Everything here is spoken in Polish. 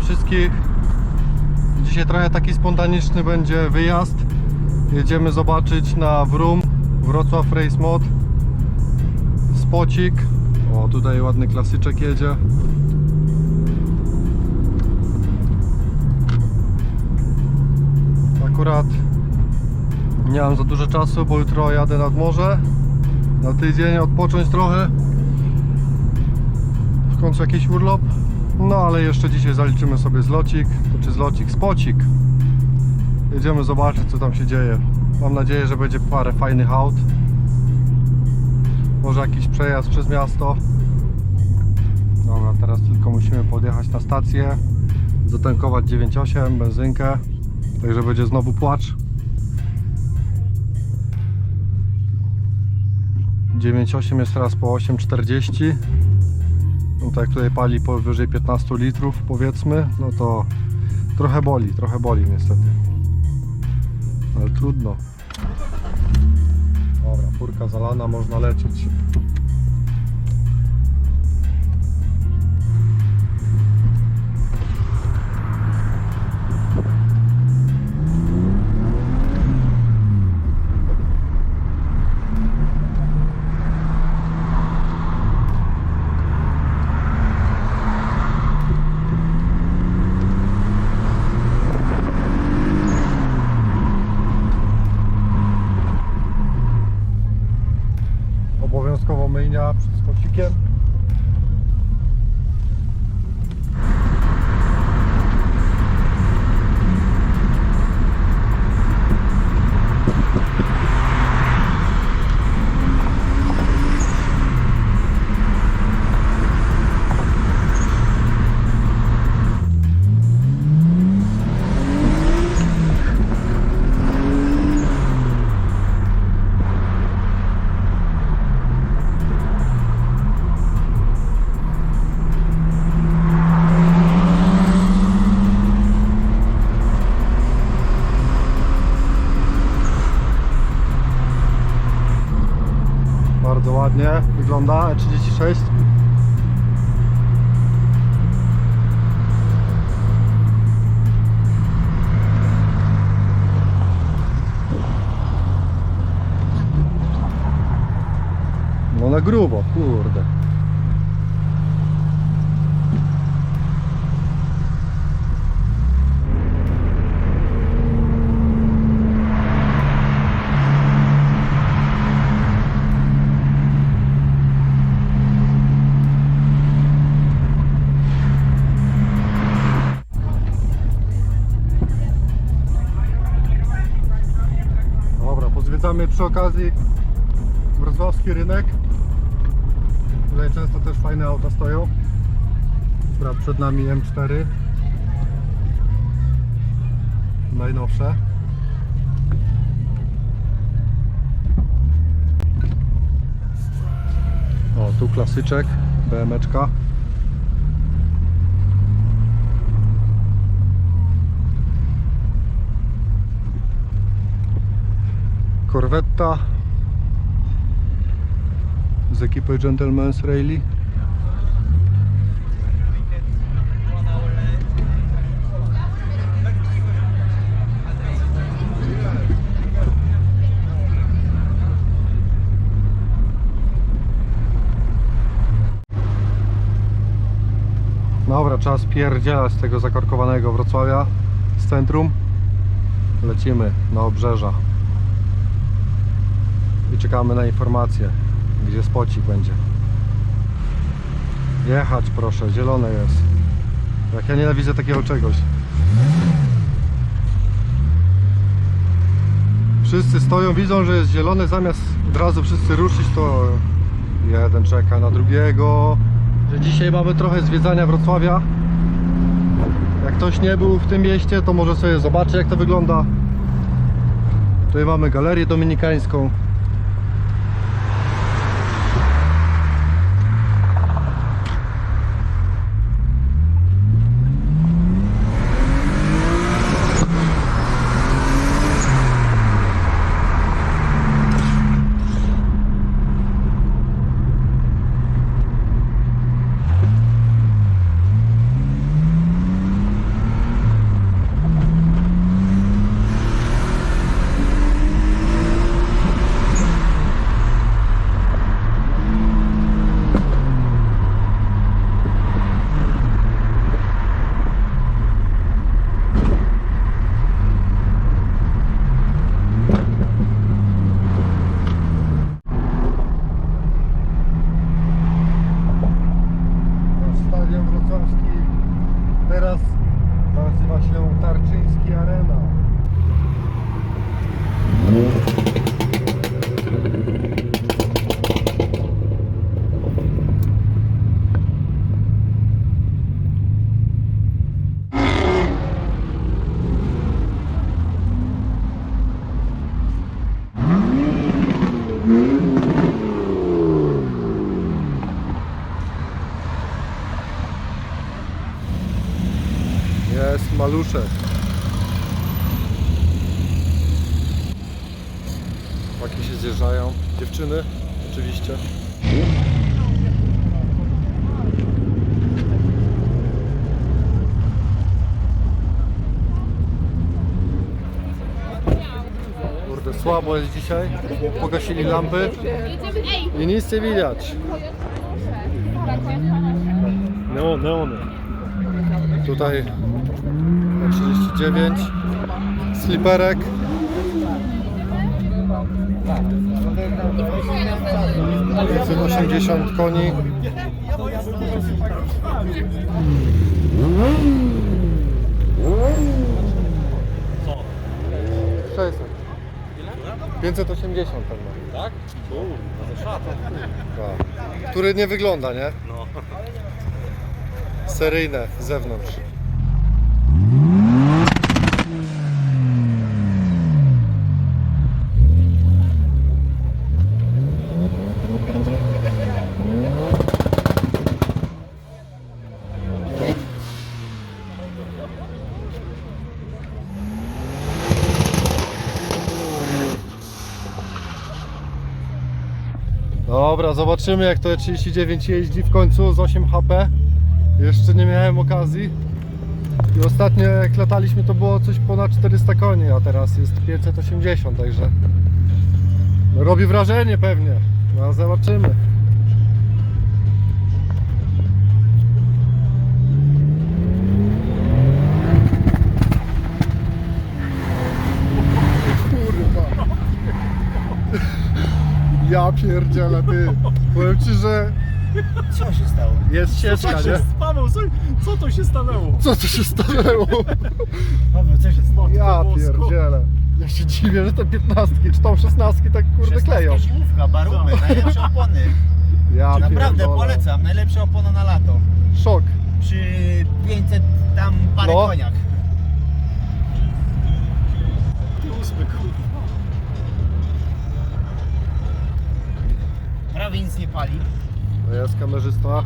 Wszystkich. Dzisiaj trochę taki spontaniczny będzie wyjazd. Jedziemy zobaczyć na Wrum, Wrocław Race Mod. Spocik. O, tutaj ładny klasyczek jedzie. Akurat nie mam za dużo czasu, bo jutro jadę nad morze. Na tydzień odpocząć trochę. W końcu jakiś urlop. No ale jeszcze dzisiaj zaliczymy sobie zlocik, czy zlocik, spocik. Jedziemy zobaczyć co tam się dzieje. Mam nadzieję, że będzie parę fajnych aut. Może jakiś przejazd przez miasto. Dobra, teraz tylko musimy podjechać na stację, zatankować 9.8, benzynkę. Także będzie znowu płacz. 9.8 jest teraz po 8.40 no tak jak tutaj pali powyżej 15 litrów powiedzmy, no to trochę boli, trochę boli niestety. Ale trudno. Dobra, furka zalana, można lecieć. Myjnia przed spocikiem. Wygląda E E36. No na grubo, kurde. Pozwiedzamy przy okazji wrocławski rynek. Tutaj często też fajne auta stoją. Akurat przed nami M4. Najnowsze. O, tu klasyczek, BMeczka. Corvetta z ekipy Gentleman's Rally. Dobra, czas pierdzielać z tego zakorkowanego Wrocławia z centrum. Lecimy na obrzeża i czekamy na informację, gdzie spocik będzie. Jechać proszę, zielone jest. Jak ja nienawidzę takiego czegoś. Wszyscy stoją, widzą, że jest zielony, zamiast od razu wszyscy ruszyć, to jeden czeka na drugiego. Że dzisiaj mamy trochę zwiedzania Wrocławia. Jak ktoś nie był w tym mieście, to może sobie zobaczy jak to wygląda. Tutaj mamy galerię dominikańską. Paluszek. Chłopaki się zjeżdżają. Dziewczyny oczywiście. Kurde, słabo jest dzisiaj. Pogasili lampy i nic nie widać. Neon, neony. Tutaj 39 sliperek Więcej 80 koni? 600 580 ten ma. Tak? Szata. Tak. Który nie wygląda, nie? No. Seryjne z zewnątrz. Dobra, zobaczymy jak to 39 jeździ w końcu z 8 HP. Jeszcze nie miałem okazji. I ostatnio jak lataliśmy to było coś ponad 400 koni, a teraz jest 580, także robi wrażenie pewnie. No zobaczymy. Kurwa. Ja pierdzielę ty. Powiem ci, że Co się stało? jest ścieżka, Co nie? się Paweł, co, co to się stanęło? Co tu się stanęło? Paweł, co się stało? Ja Bosko. pierdzielę. Ja się dziwię, że te 15 czy tam 16 tak kurde kleją. Szesnastka barumy, najlepsze opony. Ja Naprawdę pierdolę. polecam, najlepsza opona na lato. Szok. Przy 500 tam parę No. koniach. Ósmy, kurwa. Prawie nic nie pali. To jest kamerzysta.